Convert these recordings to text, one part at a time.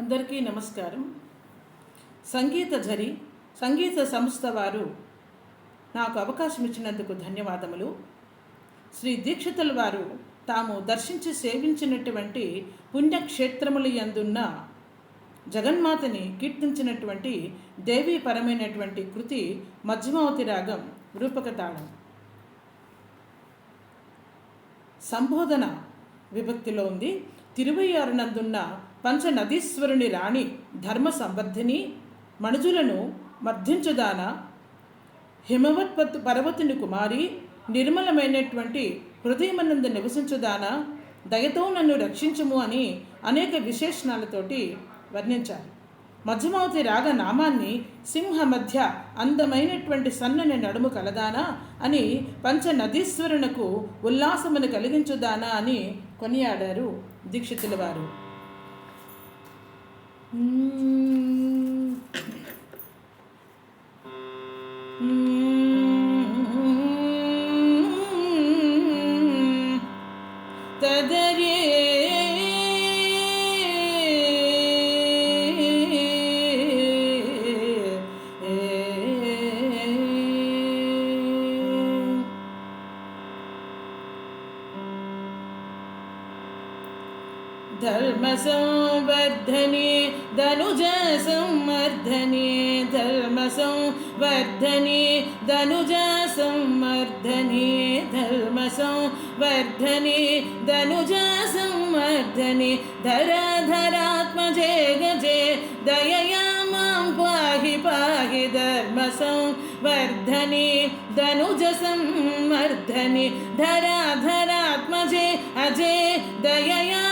అందరికీ నమస్కారం. సంగీత జరి సంగీత సంస్థ వారు నాకు అవకాశం ఇచ్చినందుకు ధన్యవాదములు. శ్రీ దీక్షితుల వారు తాము దర్శించి సేవించినటువంటి పుణ్యక్షేత్రములు యందున్న జగన్మాతని కీర్తించినటువంటి దేవీపరమైనటువంటి కృతి మధ్యమావతి రాగం రూపకతాళం సంబోధన విభక్తిలో ఉంది. తిరువయ్యారునందున్న పంచనదీశ్వరుని రాణి ధర్మ సంవర్ధిని మణుజులను మర్ధించుదాన హిమవత్పత్ పర్వతుని కుమారి నిర్మలమైనటువంటి హృదయమనందు నివసించుదానా దయతో నన్ను రక్షించుము అని అనేక విశేషణాలతోటి వర్ణించారు. మధ్యమావతి రాగ నామాన్ని సింహ మధ్య అందమైనటువంటి సన్నని నడుము కలదానా అని పంచ నదీశ్వరునకు ఉల్లాసమును కలిగించుదానా అని కొనియాడారు. దీక్షితుల వారు Mm. Mm. धर्मसंवर्धने, धनुजसंवर्धने धर्मसंवर्धने धनुजसंवर्धने धर्मसंवर्धने, धनुजसंवर्धने, धराधरात्मजे, गजे दयया माँ पाहि पाहि धर्मसंवर्धने, धनुजसंवर्धने, धराधरात्मजे, अजे दयया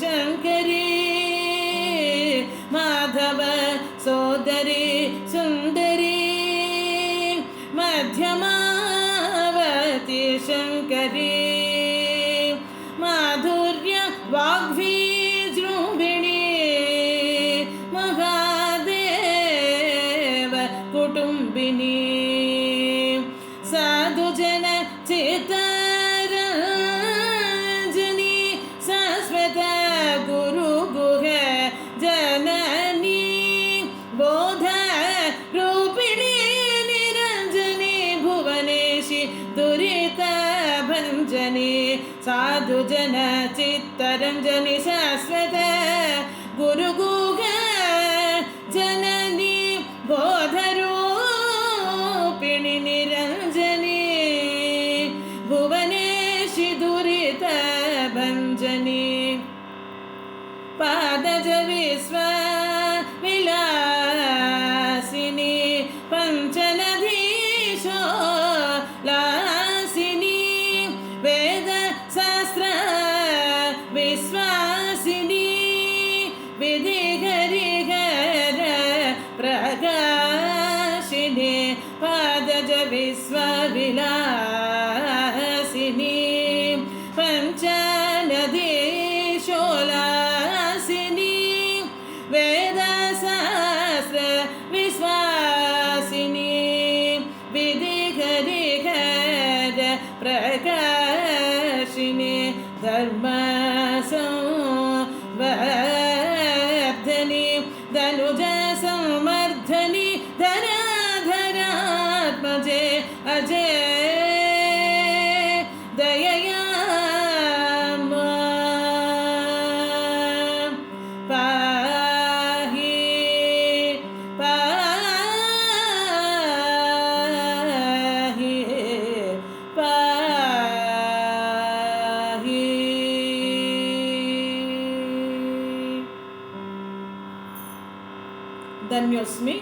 ശങ്കരി മാധവ സോദരി സുന്ദരി മധ്യമാവതി ശങ്കരി മാധുര്യ വാഗ്വീ ജൃംഭിണി മഹാദേവ കുടുംബിനി भुवनेशि दुरित भञ्जनी साधुजन चित्तरञ्जनि शाश्वत गुरुगुह जननी बोधरूपिणि निरञ्जनी भुवनेशि दुरित भञ्जनी पादज विश्व la ಧನ್ಯೋಸ್ಮಿ